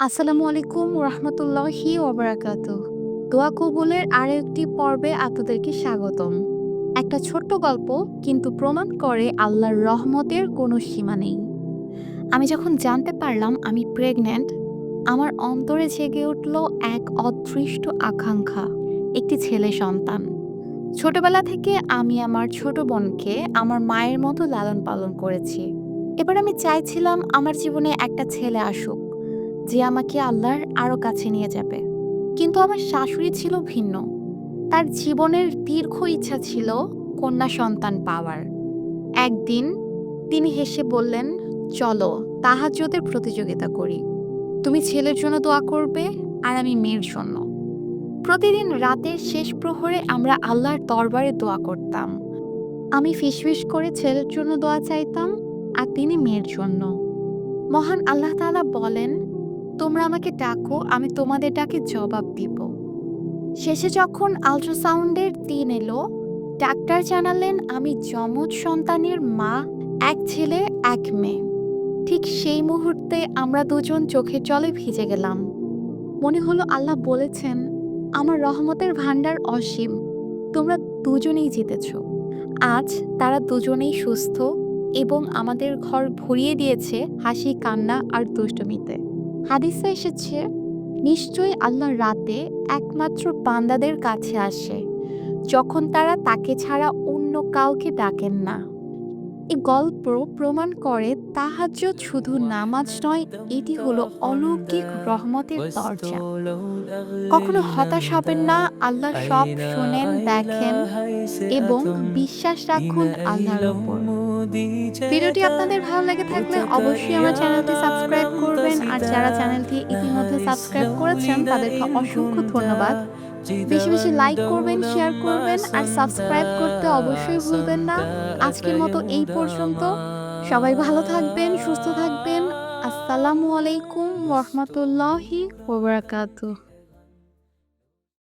আসসালামু আলাইকুম রহমতুল্লাহি ওবরাকাতু দোয়া কবুলের আরও একটি পর্বে আপনাদেরকে স্বাগতম। একটা ছোট্ট গল্প, কিন্তু প্রমাণ করে আল্লাহর রহমতের কোনো সীমা নেই। আমি যখন জানতে পারলাম আমি প্রেগন্যান্ট, আমার অন্তরে জেগে উঠল এক অদৃষ্ট আকাঙ্ক্ষা, একটি ছেলে সন্তান। ছোটবেলা থেকে আমি আমার ছোট বোনকে আমার মায়ের মতো লালন পালন করেছি। এবার আমি চাইছিলাম আমার জীবনে একটা ছেলে আসুক। যে আমাকে আল্লাহর আরও কাছে নিয়ে যাবে। কিন্তু আমার শাশুড়ি ছিল ভিন্ন। তার জীবনের দীর্ঘ ইচ্ছা ছিল কন্যা সন্তান পাওয়ার। একদিন তিনি হেসে বললেন, চলো তাহাজ্জুদের প্রতিযোগিতা করি। তুমি ছেলের জন্য দোয়া করবে আর আমি মেয়ের জন্য। প্রতিদিন রাতের শেষ প্রহরে আমরা আল্লাহর দরবারে দোয়া করতাম। আমি ফিসফিস করে ছেলের জন্য দোয়া চাইতাম আর তিনি মেয়ের জন্য। মহান আল্লাহ তাআলা বলেন তোমরা আমাকে ডাকো, আমি তোমাদের ডাকে জবাব দিব। শেষে যখন আল্ট্রাসাউন্ডের দিন এলো, ডাক্তার জানালেন আমি যমজ সন্তানের মা, এক ছেলে, এক মেয়ে। ঠিক সেই মুহূর্তে আমরা দুজন চোখের জলে ভিজে গেলাম। মনে হলো আল্লাহ বলেছেন, আমার রহমতের ভাণ্ডার অসীম। তোমরা দুজনেই জিতেছ। আজ তারা দুজনেই সুস্থ এবং আমাদের ঘর ভরিয়ে দিয়েছে হাসি, কান্না আর দুষ্টমিতে। হাদিসে এসেছে, নিশ্চয়ই আল্লাহ রাতে একমাত্র বান্দাদের কাছে আসে, যখন তারা তাকে ছাড়া অন্য কাউকে ডাকেন না। এই গল্প প্রমাণ করে তাহাজ্জুদ শুধু নামাজ নয়, এটি হলো অলৌকিক রহমতের দরজা। কখনো হতাশ হবেন না, আল্লাহ সব শোনেন, দেখেন এবং বিশ্বাস রাখুন আল্লাহর উপর। ভিডিওটি আপনাদের ভালো লেগে থাকলে অবশ্যই আমার চ্যানেলটি সাবস্ক্রাইব করবেন। আর যারা চ্যানেলটি ইতিমধ্যে সাবস্ক্রাইব করেছেন তাদেরকে অসংখ্য ধন্যবাদ। বেশি বেশি লাইক করবেন শেয়ার করবেন আর সাবস্ক্রাইব করতে অবশ্যই ভুলবেন না। আজকের মতো এই পর্যন্ত। সবাই ভালো থাকবেন সুস্থ থাকবেন। আসসালামু আলাইকুম রহমতুল্লাহি ওবরাকাতুহ